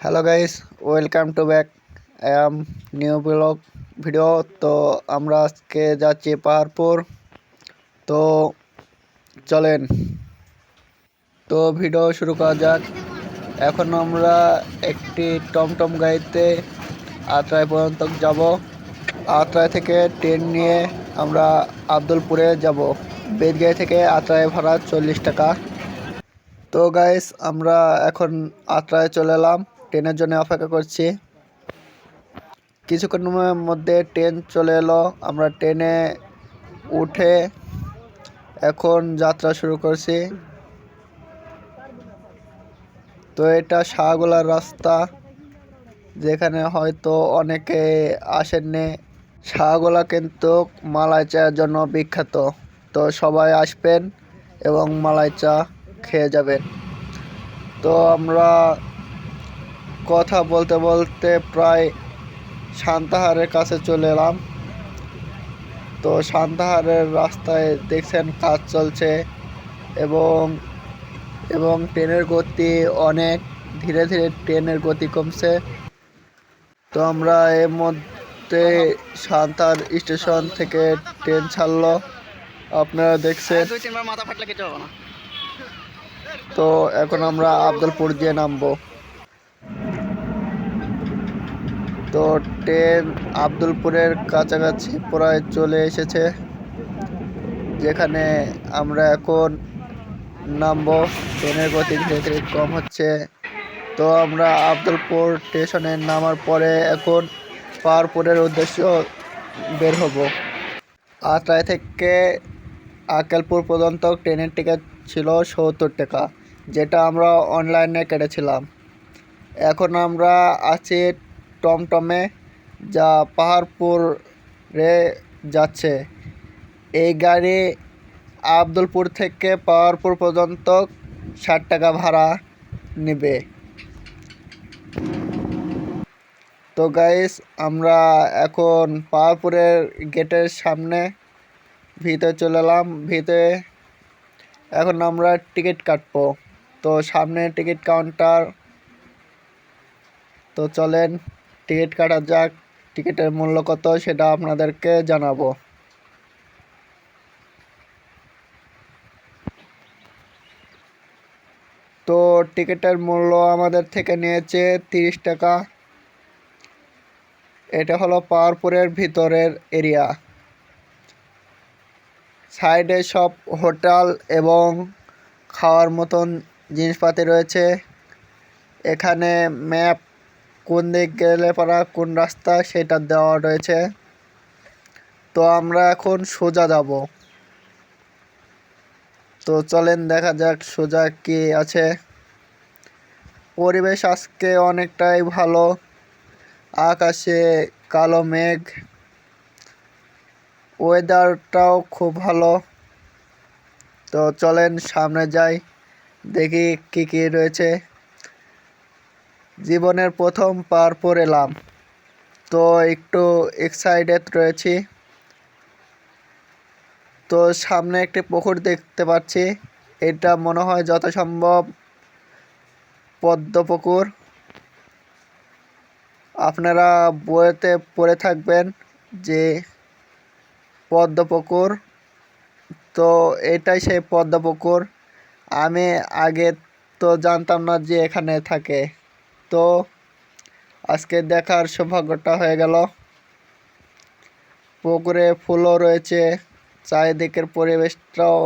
Hello guys welcome to back M new blog video তো আমরা আজকে যাচ্ছি পাহাড়পুর। তো চলেন। তো ভিডিও শুরু করা যাক। এখন আমরা একটি টমটম গাড়িতে আত্রাই পর্যন্ত যাব। আত্রাই থেকে ট্রেন নিয়ে আমরা আব্দুলপুরে যাব। বেদগাড়ি থেকে আত্রাই ভাড়া চল্লিশ টাকা। তো গাইস আমরা এখন আত্রায় চলে এলাম। ট্রেনের জন্য অপেক্ষা করছি। কিছুক্ষণের মধ্যে ট্রেন চলে এলো। আমরা ট্রেনে উঠে এখন যাত্রা শুরু করছি। তো এটা শাহগোলার রাস্তা, যেখানে হয়তো অনেকে আসেননি। শাহগোলা কিন্তু মালাই চায়ের জন্য বিখ্যাত। তো সবাই আসবেন এবং মালাই চা খেয়ে যাবেন। তো আমরা কথা বলতে বলতে প্রায় শান্তাহারের কাছে চলে এলাম। তো শান্তাহারের রাস্তায় দেখছেন কাজ চলছে এবং এবং ট্রেনের গতি অনেক ধীরে ধীরে ট্রেনের গতি কমছে। তো আমরা এর মধ্যে শান্তার স্টেশন থেকে ট্রেন ছাড়লো। আপনারা দেখছেন। তো এখন আমরা আব্দুলপুর দিয়ে নামবো। তো ট্রেন আব্দুলপুরের কাছাকাছি প্রায় চলে এসেছে, যেখানে আমরা এখন নামবো। ট্রেনের গতি ধীরে ধীরে কম হচ্ছে। তো আমরা আব্দুলপুর স্টেশনে নামার পরে এখন পাহাড়পুরের উদ্দেশ্য বের হব। আটরাই থেকে আকেলপুর পর্যন্ত ট্রেনের টিকিট ছিল সত্তর টাকা, যেটা আমরা অনলাইনে কেটেছিলাম। এখন আমরা আছি টমটমে যা পাহাড়পুরে যাচ্ছে। এই গাড়ি আব্দুলপুর থেকে পাহাড়পুর পর্যন্ত ষাট টাকা ভাড়া নেবে। তো গাইস আমরা এখন পাহাড়পুরের গেটের সামনে ভিতরে চলে এলাম। ভিতরে এখন আমরা টিকিট কাটবো। তো সামনে টিকিট কাউন্টার। তো চলেন। টিকিট কাটা যাক, টিকিটের মূল্য কত সেটা আপনাদেরকে জানাব। তো টিকিটের মূল্য আমাদের থেকে নিয়েছে তিরিশ টাকা। এটা হলো পাওয়ারপুরের ভিতরের এরিয়া। সাইডে সব হোটেল এবং খাওয়ার মতন জিনিসপাতি রয়েছে। এখানে ম্যাপ কোন দিক গেলে পারা, কোন রাস্তা সেটা দেওয়া রয়েছে। তো আমরা এখন সোজা যাব। তো চলেন দেখা যাক সোজা কি আছে। পরিবেশ আজকে অনেকটাই ভালো। আকাশে কালো মেঘ। ওয়েদারটাও খুব ভালো। তো চলেন সামনে যাই, দেখি কি কি রয়েছে। জীবনের প্রথম পার এলাম তো একটু এক্সাইটেড রয়েছি। তো সামনে একটি পুকুর দেখতে পাচ্ছি। এটা মনে হয় যত সম্ভব পদ্ম পুকুর। আপনারা বইতে পড়ে থাকবেন যে পদ্ম পুকুর। তো এটাই সেই পদ্ম পুকুর। আমি আগে তো জানতাম না যে এখানে থাকে। তো আজকে দেখার সৌভাগ্যটা হয়ে গেল। পুকুরে ফুলও রয়েছে চারিদিকের পরিবেশটাও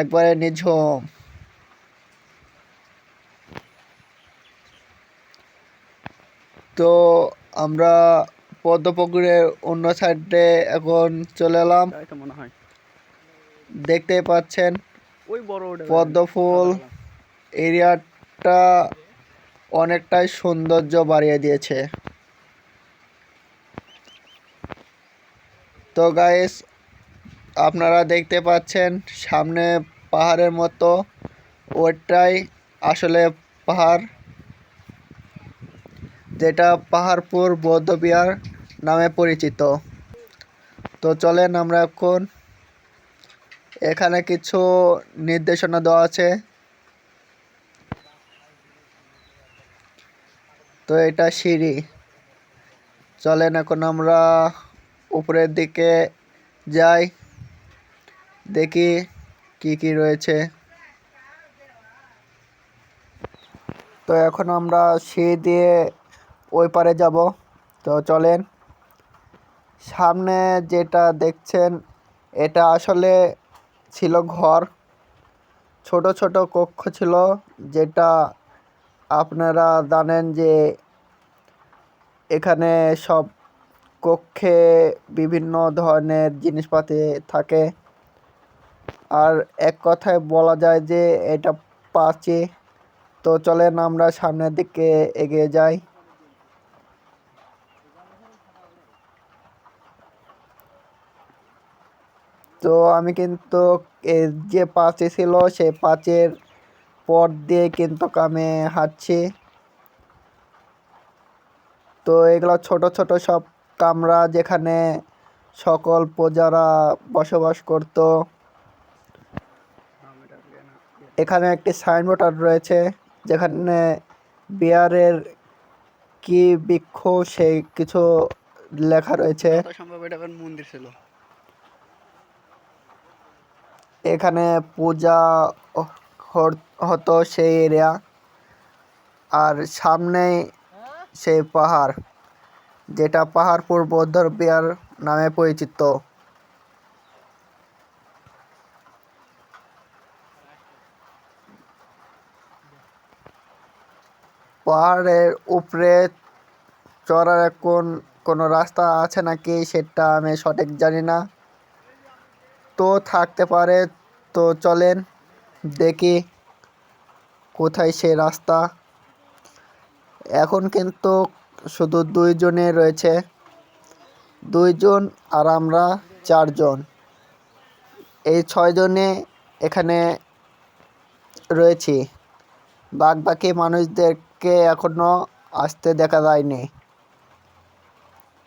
একবারে নিঝুম। তো আমরা পদ্ম পুকুরের অন্য সাইডে এখন চলে এলাম। দেখতেই পাচ্ছেন পদ্ম ফুল এরিয়াটা অনেকটাই সৌন্দর্য বাড়িয়ে দিয়েছে। তো গাইস আপনারা দেখতে পাচ্ছেন সামনে পাহাড়ের মতো, ওটাই আসলে পাহাড়। যেটা পাহাড়পুর বৌদ্ধবিহার নামে পরিচিত। তো চলেন আমরা এখন এখানে কিছু নির্দেশনা দেওয়া আছে। তো এটা সিঁড়ি। চলেন এখন আমরা উপরের দিকে যাই। দেখি কি কি রয়েছে। তো এখন আমরা সিঁড়ি দিয়ে ওই পারে যাব। তো চলেন। সামনে যেটা দেখছেন, এটা আসলে ছিল ঘর। ছোট ছোট কক্ষ ছিল যেটা আপনারা জানেন যে এখানে সব কক্ষে বিভিন্ন ধরনের জিনিসপাতি থাকে। আর এক কথায় বলা যায় যে এটা পাঁচে। তো চলেন আমরা সামনের দিকে এগিয়ে যাই। তো আমি কিন্তু যে পাঁচে ছিল, সেই পাঁচের পর দিয়ে কিন্তু আমি হাঁটছি। তো এগুলো ছোট ছোট সব কামরা যেখানে সকল প্রজারা বসবাস করত। এখানে একটি সাইনবোর্ড রয়েছে যেখানে বিয়ারের কি বৃক্ষ সেই কিছু লেখা রয়েছে। মন্দির ছিল? এখানে পূজা হতো সেই এরিয়া। আর সামনেই সেই পাহাড়, যেটা পাহাড়পুর বৌদ্ধ বিহার নামে পরিচিত। পাহাড়ের উপরে চড়ার এখন কোনো রাস্তা আছে নাকি সেটা আমি সঠিক জানি না। তো থাকতে পারে, তো চলেন। দেখি কোথায় সে রাস্তা। এখন কিন্তু শুধু দুইজনে রয়েছে। দুইজন আর আমরা চারজন। এই ছয়জনে এখানে রয়েছি। বাদ বাকি মানুষদেরকে এখনও আসতে দেখা যায়নি।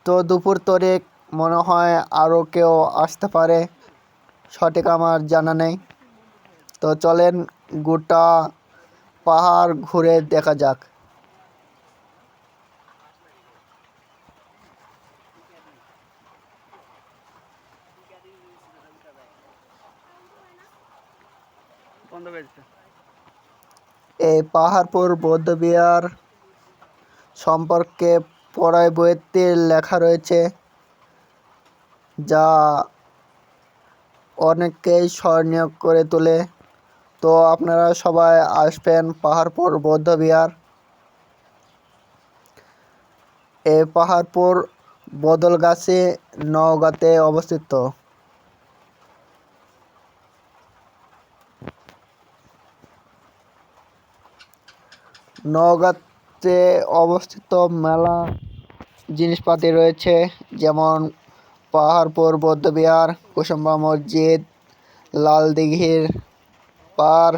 তো দুপুর তরেক মনে হয় আরও কেউ আসতে পারে। সঠিক আমার জানা নেই। তো চলেন গোটা পাহাড় ঘুরে দেখা যাক। এই পাহাড়পুর বৌদ্ধবিহার সম্পর্কে পড়ায় বইতে লেখা রয়েছে, যা অনেককেই স্মরণীয় করে তোলে। তো আপনারা সবাই আসবেন পাহাড়পুর, বৌদ্ধবিহার। এই পাহাড়পুর, বদলগাছি নওগাঁতে অবস্থিত। নওগাঁতে অবস্থিত মেলা জিনিসপাতি রয়েছে, যেমন পাহাড়পুর, বৌদ্ধবিহার, কুসুম্বা মসজিদ লাল দিঘির পার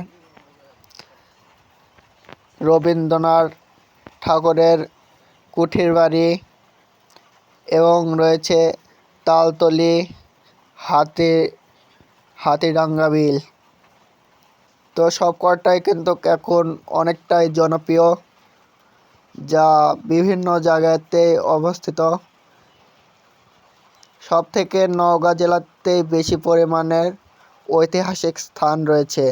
রবীন্দ্রনাথ ঠাকুরের কুঠির বাড়ি এবং রয়েছে তালতলি হাতি, হাতিডাঙ্গা বিল। তো সব কটাই কিন্তু এখন অনেকটাই জনপ্রিয়, যা বিভিন্ন জায়গাতে অবস্থিত। সব থেকে নওগাঁ জেলাতে বেশি পরিমাণের ঐতিহাসিক স্থান রয়েছে।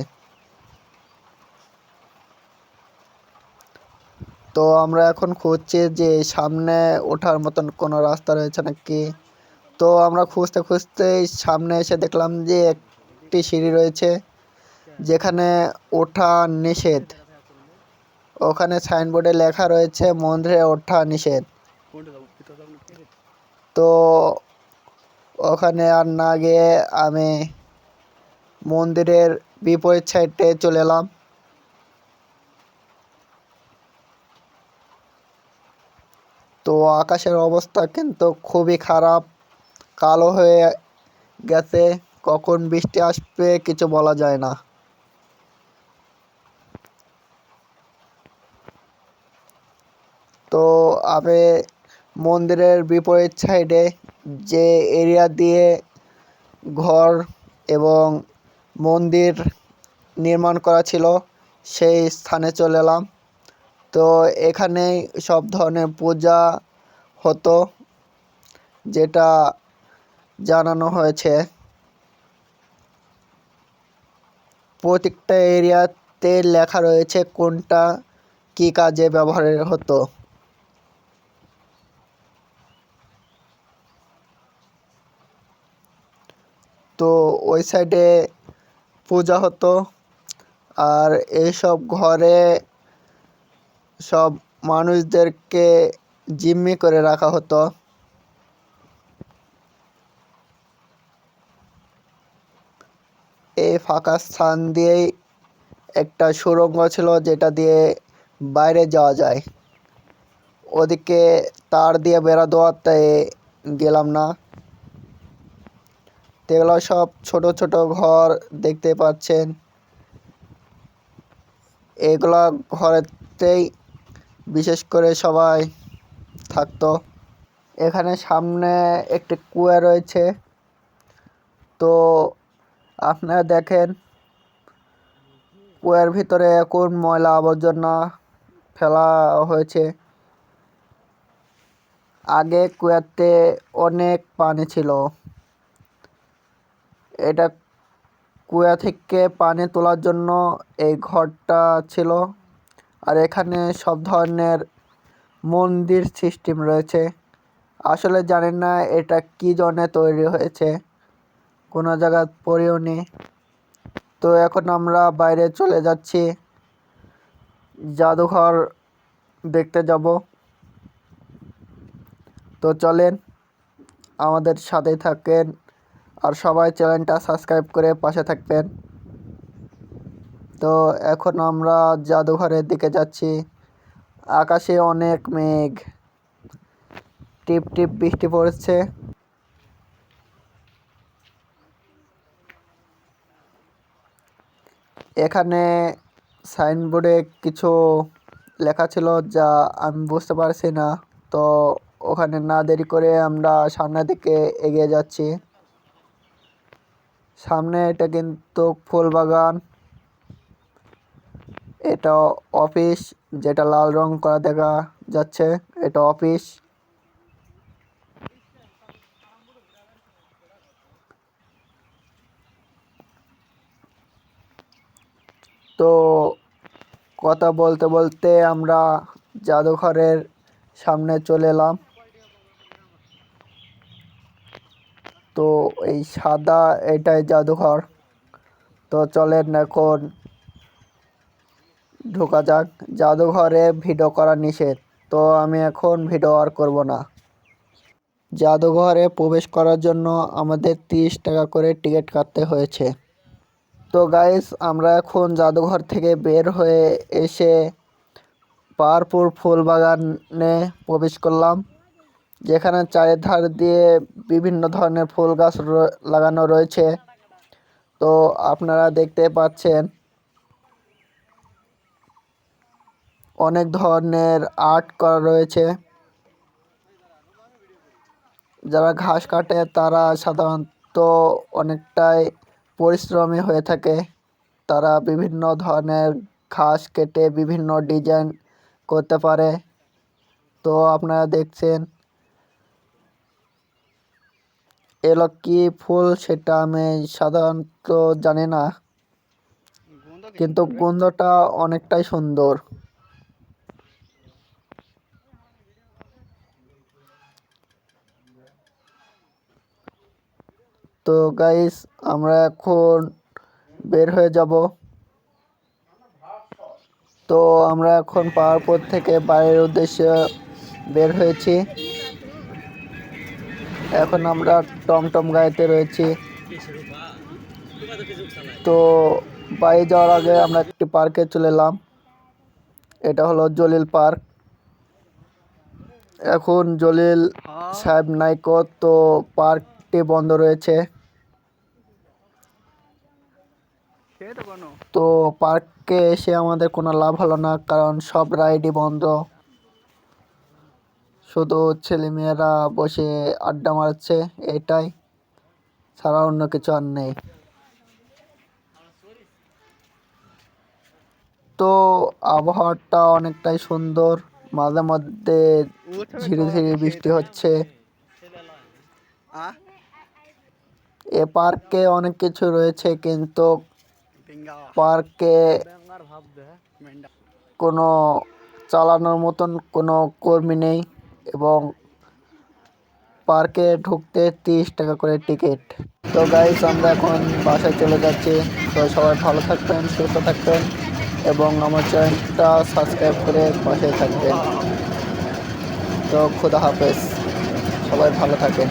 তো আমরা এখন খুঁজছি যে সামনে ওঠার মতন কোনো রাস্তা রয়েছে নাকি। তো আমরা খুঁজতে খুঁজতে সামনে এসে দেখলাম যে একটি সিঁড়ি রয়েছে, যেখানে ওঠা নিষেধ। ওখানে সাইনবোর্ডে লেখা রয়েছে, মন্দিরে ওঠা নিষেধ। তো ওখানে আর না গিয়ে আমি মন্দিরের বিপরীত সাইডে চলে এলাম। তো আকাশের অবস্থা কিন্তু খুবই খারাপ। কালো হয়ে গেছে, কখন বৃষ্টি আসবে কিছু বলা যায় না। তো আমি মন্দিরের বিপরীত সাইডে যে এরিয়া দিয়ে ঘর এবং মন্দির নির্মাণ করা ছিল, সেই স্থানে চলে এলাম। তো এখানেই সব ধরনের পূজা হতো, যেটা জানানো হয়েছে। প্রত্যেকটা এরিয়াতে লেখা রয়েছে কোনটা কী কাজে ব্যবহার হতো। তো ওই সাইডে পূজা হতো, আর এইসব ঘরে সব মানুষদেরকে জিম্মি করে রাখা হতো। এই ফাঁকা স্থান দিয়েই একটা সুড়ঙ্গ ছিল যেটা দিয়ে বাইরে যাওয়া যায়। ওদিকে তার দিয়ে বেড়া দেওয়াতে গেলাম না। তো এগুলো সব ছোট ছোট ঘর দেখতে পাচ্ছেন। এগুলা ঘরেতেই বিশেষ করে সবাই থাকতো। এখানে সামনে একটি কুয়া রয়েছে। তো আপনারা দেখেন, কুয়ার ভিতরে এখন ময়লা আবর্জনা ফেলা হয়েছে। আগে কুয়াতে অনেক পানি ছিল। এটা কুয়া থেকে পানি তোলার জন্য এই ঘরটা ছিল। আর এখানে সব ধরনের মন্দির সিস্টেম রয়েছে। আসলে জানেন না এটা কি জন্য তৈরি হয়েছে। কোনো জায়গা পড়েও নি। তো এখন আমরা বাইরে চলে যাচ্ছি। জাদুঘর দেখতে যাব। তো চলেন, আমাদের সাথেই থাকেন। আর সবাই চ্যানেলটা সাবস্ক্রাইব করে পাশে থাকবেন। তো এখন আমরা জাদুঘরের দিকে যাচ্ছি। আকাশে অনেক মেঘ। টিপ টিপ বৃষ্টি পড়ছে। এখানে সাইনবোর্ডে কিছু লেখা ছিল যা আমি বুঝতে পারছি না। তো ওখানে না দেরি করে আমরা সামনের দিকে এগিয়ে যাচ্ছি। সামনে এটা কিন্তু ফুল বাগান এটা অফিস, যেটা লাল রং করা দেখা যাচ্ছে, এটা অফিস। তো কথা বলতে বলতে আমরা জাদুঘরের সামনে চলে এলাম। তো এই সাদা এটাই জাদুঘর। তো চলেন এখন ঢোকা যাক। জাদুঘরে ভিডিও করা নিষেধ, তো আমি এখন ভিডিও আর করব না। জাদুঘরে প্রবেশ করার জন্য আমাদের তিরিশ টাকা করে টিকিট কাটতে হয়েছে। তো গাইস আমরা এখন জাদুঘর থেকে বের হয়ে এসে পাহাড়পুর ফুল বাগানে প্রবেশ করলাম। যেখানে চারিধার দিয়ে বিভিন্ন ধরনের ফুল গাছ লাগানো রয়েছে। তো আপনারা দেখতে পাচ্ছেন অনেক ধরনের আর্ট করা রয়েছে। যারা ঘাস কাটে, তারা সাধারণত অনেকটাই পরিশ্রমী হয়ে থাকে। তারা বিভিন্ন ধরনের ঘাস কেটে বিভিন্ন ডিজাইন করতে পারে। তো আপনারা দেখছেন এলো কি ফুল সেটা আমি সাধারণত জানি না। কিন্তু গন্ধটা অনেকটাই সুন্দর। তো গাইস আমরা এখন বের হয়ে যাব। তো আমরা এখন পাহাড়পুর থেকে বাইরের উদ্দেশ্যে বের হয়েছি। এখন আমরা টমটম গাড়িতে রয়েছি। তো বাড়ি যাওয়ার আগে আমরা একটি পার্কে চলে এলাম। এটা হলো জলিল পার্ক। এখন জলিল সাহেব নাইকো, তো পার্কটি বন্ধ রয়েছে খেয়ে তো পার্কে এসে আমাদের কোনো লাভ হলো না কারণ সব রাইডই বন্ধ। শুধু ছেলেমেয়েরা বসে আড্ডা মারছে এটাই। ছাড়া অন্য কিছু আর নেই। তো আবহাওয়াটা অনেকটাই সুন্দর মাঝে মধ্যে ঝিরি ঝিরি বৃষ্টি হচ্ছে। এ পার্কে অনেক কিছু রয়েছে কিন্তু পার্কে কোনো চালানোর মতন কোনো কর্মী নেই এবং পার্কে ঢুকতে তিরিশ টাকা করে টিকিট। তো গাইস আমরা এখন বাসায় চলে যাচ্ছি। তো সবাই ভালো থাকবেন, সুস্থ থাকবেন এবং আমার চ্যানেলটা সাবস্ক্রাইব করে পাশে থাকবেন। তো খুদা হাফেজ। সবাই ভালো থাকেন।